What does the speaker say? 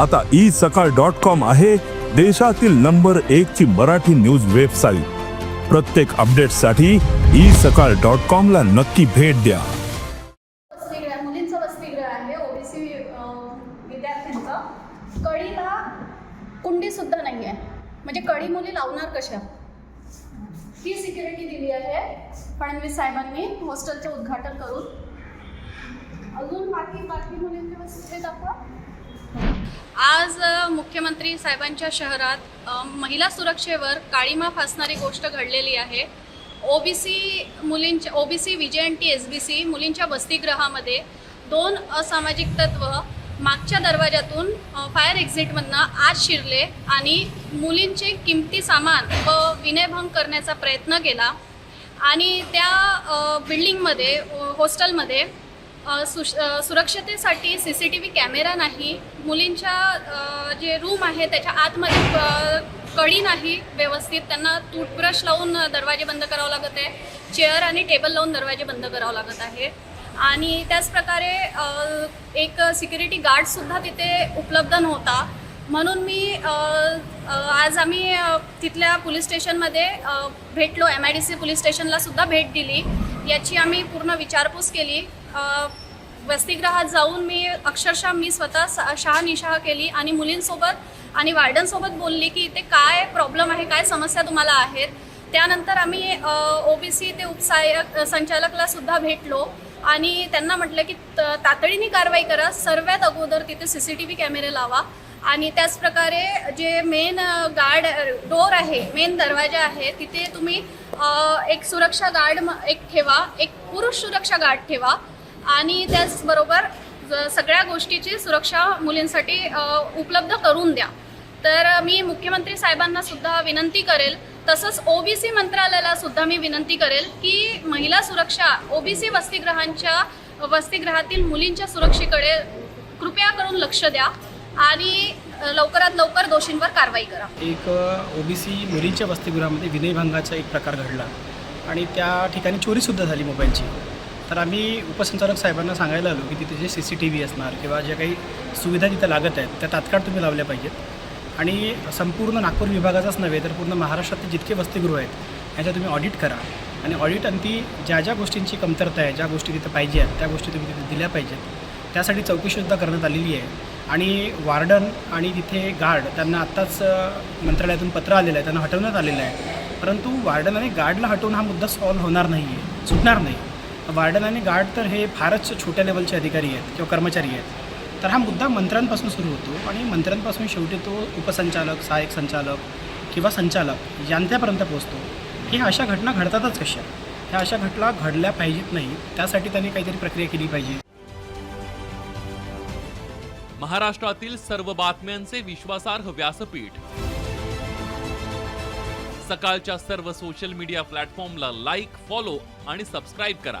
आता ई सकाळ dot com आहे देशातील नंबर एक ची मराठी न्यूज वेबसाईट. प्रत्येक अपडेटसाठी ई सकाळ डॉट कॉम ला नक्की भेट द्या. मुलींचं वसतिगृह आहे ओबीसी विद्यार्थ्यांचं. कळीला कुंडी सुद्धा नाही आहे म्हणजे कळी मुली लावणार कशा? ही सिक्युरिटी दिली आहे फडणवीस साहेबांनी हॉस्टेलचं उद्घाटन करून. अजून बाकी बाकी मुलींचे दाखवा. आज मुख्यमंत्री साहेबांच्या शहरात महिला सुरक्षेवर काळीमा फासणारी गोष्ट घडलेली आहे. ओबीसी मुलींच्या OBC V J N T S B C मुलींच्या वसतिगृहामध्ये दोन असामाजिक तत्व मागच्या दरवाजातून फायर एक्झिटमधनं आत शिरले आणि मुलींचे किमती सामान व विनयभंग करण्याचा प्रयत्न केला. आणि त्या बिल्डिंगमध्ये हॉस्टेलमध्ये सुश सुरक्षतेसाठी C C T V camera नाही मुलींच्या जे रूम आहे त्याच्या आतमध्ये कडी नाही व्यवस्थित त्यांना टूथब्रश लावून दरवाजे बंद करावं लागत आहे चेअर आणि टेबल लावून दरवाजे बंद करावं लागत आहे. आणि त्याचप्रकारे एक सिक्युरिटी गार्डसुद्धा तिथे उपलब्ध नव्हता. म्हणून मी आज आम्ही तिथल्या पोलीस स्टेशनमध्ये भेटलो. M I D C police स्टेशनलासुद्धा भेट दिली. याची आम्ही पूर्ण विचारपूस केली. वसतिगृहात जाऊन मी अक्षरशः मी स्वतः सा- शहानिशा केली आणि मुलींसोबत आणि वार्डनसोबत बोलली की इथे काय प्रॉब्लेम आहे काय समस्या तुम्हाला आहेत? त्यानंतर आम्ही ओ बी सी ते उपसहाय्यक संचालकला सुद्धा भेटलो आणि त्यांना म्हटलं की त- तातडीने कारवाई करा सर्वात अगोदर तिथे सी सी टी व्ही कॅमेरे लावा आणि त्याचप्रकारे जे मेन गार्ड डोर आहे मेन दरवाजा आहे तिथे तुम्ही एक सुरक्षा गार्ड म- एक ठेवा एक पुरुष सुरक्षा गार्ड ठेवा. आणि त्याचबरोबर ज- सगळ्या गोष्टीची सुरक्षा मुलींसाठी उपलब्ध करून द्या. तर मी मुख्यमंत्री साहेबांना सुद्धा विनंती करेल तसंच ओबीसी मंत्रालयाला सुद्धा मी विनंती करेल की महिला सुरक्षा ओबीसी वसतिगृहांच्या वसतिगृहातील मुलींच्या सुरक्षेकडे कृपया करून लक्ष द्या आणि लवकरात लवकर दोषींवर कारवाई करा. एक ओबीसी मुलींच्या वसतिगृहामध्ये विनयभंगाचा एक प्रकार घडला आणि त्या ठिकाणी चोरीसुद्धा झाली मोबाईलची. तर आम्ही उपसंचालक साहेबांना सांगायला आलो की तिथे जे सी सी टी व्ही असणार किंवा ज्या काही सुविधा तिथं लागत आहेत त्या तात्काळ तुम्ही लावल्या पाहिजेत. आणि संपूर्ण नागपूर विभागाचाच नव्हे तर पूर्ण महाराष्ट्रातले जितके वसतिगृह आहेत याच्या तुम्ही ऑडिट करा. आणि ऑडिट अंती ज्या ज्या गोष्टींची कमतरता आहे ज्या गोष्टी तिथे पाहिजे आहेत त्या गोष्टी तुम्ही तिथे दिल्या पाहिजेत. त्यासाठी चौकशीसुद्धा करण्यात आलेली आहे. आणि वार्डन आणि तिथे गार्ड त्यांना आत्ताच मंत्रालयातून पत्र आलेलं आहे त्यांना हटवण्यात आलेलं आहे. परंतु वार्डन आणि गार्डला हटवून हा मुद्दा सॉल्व्ह होणार नाही आहे सुटणार नाही. वार्डन आणि गार्ड तर हे फारच छोट्या लेवलचे अधिकारी आहेत किंवा कर्मचारी आहेत. तर हा मुद्दा मंत्र्यांपासून सुरू होतो आणि मंत्र्यांपासून शेवटी तो उपसंचालक सहाय्यक संचालक किंवा संचालक यांच्यापर्यंत पोहोचतो. की ह्या अशा घटना घडतातच कशा? ह्या अशा घटना घडल्या पाहिजेत नाही त्यासाठी त्यांनी काहीतरी प्रक्रिया केली पाहिजे. महाराष्ट्रातील सर्व बातम्यांचे विश्वासार्ह व्यासपीठ. सकाळच्या सर्व सोशल मीडिया प्लॅटफॉर्मला लाईक फॉलो आणि सबस्क्राईब करा.